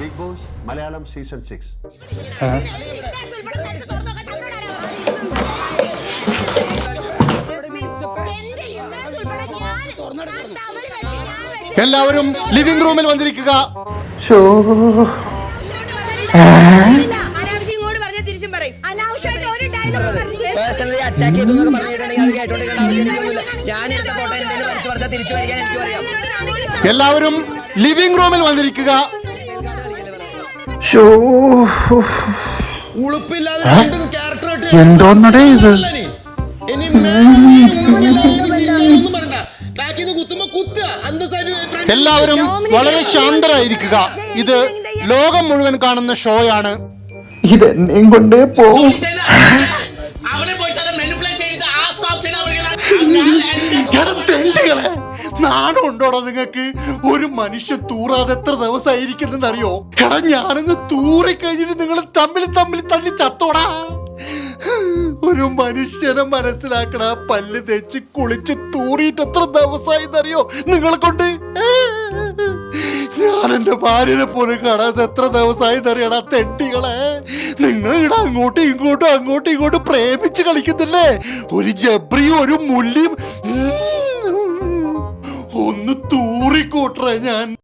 Bigg Boss Malayalam season six എല്ലാവരും living റൂമിൽ വന്നിരിക്കുക. എല്ലാവരും ലിവിംഗ് റൂമിൽ വന്നിരിക്കുക. അന്തസ്സായിട്ട് ഇത്? എല്ലാവരും വളരെ ശാന്തരായിരിക്കുക. ഇത് ലോകം മുഴുവൻ കാണുന്ന ഷോയാണ്. ഇത് എന്നെയും കൊണ്ടേ പോവും നാണം ഉണ്ടോടാ നിങ്ങക്ക്? ഒരു മനുഷ്യൻ തൂറാതെ എത്ര ദിവസമായിരിക്കുന്നെന്ന് അറിയോ എടാ ഞാനൊന്ന് തൂറി കഴിഞ്ഞിട്ട് നിങ്ങൾ തമ്മിൽ തമ്മിൽ തല്ലി ചത്തോടാ. ഒരു മനുഷ്യനെ മനസ്സിലാക്കണ പല്ല് തേച്ച് കുളിച്ച് തൂറിയിട്ട് എത്ര ദിവസമായിന്നറിയോ നിങ്ങളെ കൊണ്ട്? ഞാൻ എന്റെ ഭാര്യനെ പോലും കാണാതെ എത്ര ദിവസമായി എന്നറിയണ തെണ്ടികളെ. നിങ്ങൾ ഇവിടെ അങ്ങോട്ടും ഇങ്ങോട്ടും അങ്ങോട്ടും ഇങ്ങോട്ടും പ്രേമിച്ച് കളിക്കുന്നില്ലേ? ഒരു ജബ്രിയും ഒരു മുല്ലിയും. ഒന്ന് തൂറിക്കൂട്ടറ ഞാൻ.